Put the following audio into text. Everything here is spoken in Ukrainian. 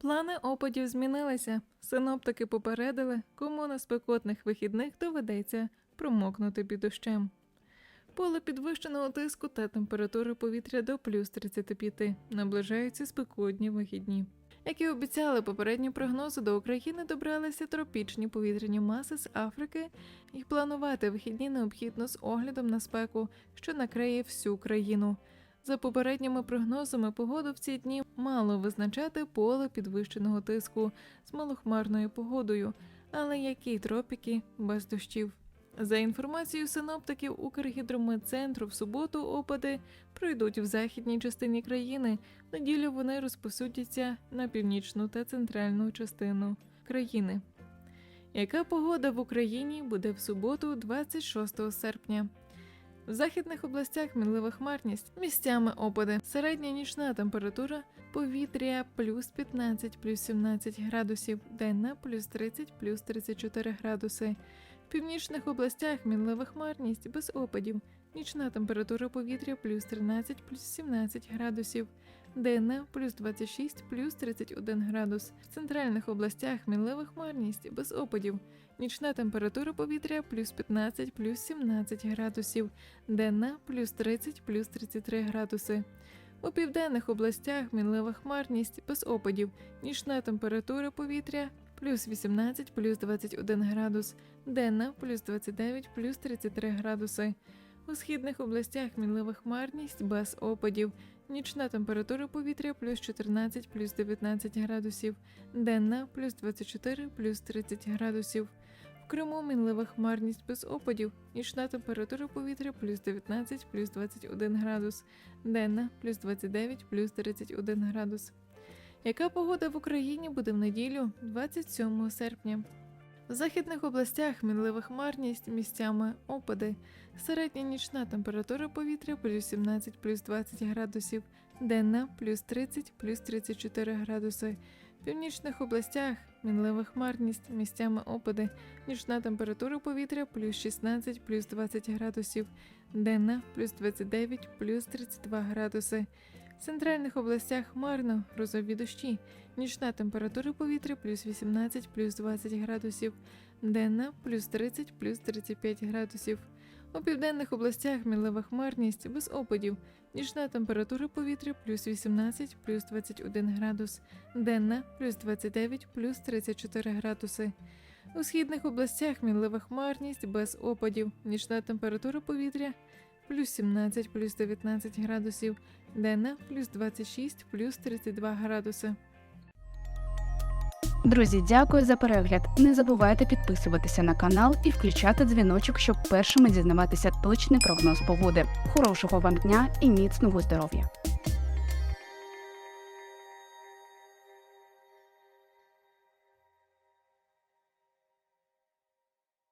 Плани опадів змінилися. Синоптики попередили, кому на спекотних вихідних доведеться промокнути під дощем. Поле підвищеного тиску та температури повітря до плюс 35 наближаються спекотні вихідні. Як і обіцяли попередні прогнози, до України добралися тропічні повітряні маси з Африки, і планувати вихідні необхідно з оглядом на спеку, що накриє всю країну. За попередніми прогнозами, погоду в ці дні мало визначати поле підвищеного тиску з малохмарною погодою, але які тропіки без дощів. За інформацією синоптиків Укргідрометцентру, в суботу опади пройдуть в західній частині країни. В неділю вони розпосудяться на північну та центральну частину країни. Яка погода в Україні буде в суботу, 26 серпня? В західних областях мінлива хмарність, місцями опади, середня нічна температура повітря плюс 15, плюс 17 градусів, денна плюс 30, плюс 34 градуси. В північних областях мінлива хмарність без опадів, нічна температура повітря плюс 13, плюс 17 градусів, денна плюс 26, плюс 31 градус. В центральних областях мінлива хмарність без опадів, нічна температура повітря плюс 15, плюс 17 градусів, денна плюс 30, плюс 33 градуси. У південних областях мінлива хмарність без опадів, нічна температура повітря плюс 18, плюс 21 градус, денна плюс 29, плюс 33 градуси. У східних областях мінлива хмарність без опадів, нічна температура повітря плюс 14, плюс 19 градусів, денна плюс 24, плюс 30 градусів. В Криму мінлива хмарність без опадів, нічна температура повітря плюс 19, плюс 21 градус, денна плюс 29, плюс 31 градус. Яка погода в Україні буде в неділю, 27 серпня? В західних областях мінлива хмарність, місцями опади, середня нічна температура повітря плюс 17 плюс 20 градусів, денна плюс 30 плюс 34 градуси. В північних областях мінлива хмарність, місцями опади, нічна температура повітря плюс 16 плюс 20 градусів, денна плюс 29 плюс 32 градуси. В центральних областях хмарно, грозові дощі, нічна температура повітря плюс 18 плюс 20 градусів, денна плюс 30 плюс 35 градусів. У південних областях мінлива хмарність без опадів, нічна температура повітря плюс 18 плюс 21 градус, денна плюс 29 плюс 34 градуси. У східних областях мінлива хмарність без опадів, нічна температура повітря плюс 17 плюс 19 градусів, денна плюс 26 плюс 32 градуси. Друзі, дякую за перегляд. Не забувайте підписуватися на канал і включати дзвіночок, щоб першими дізнаватися точний прогноз погоди. Хорошого вам дня і міцного здоров'я!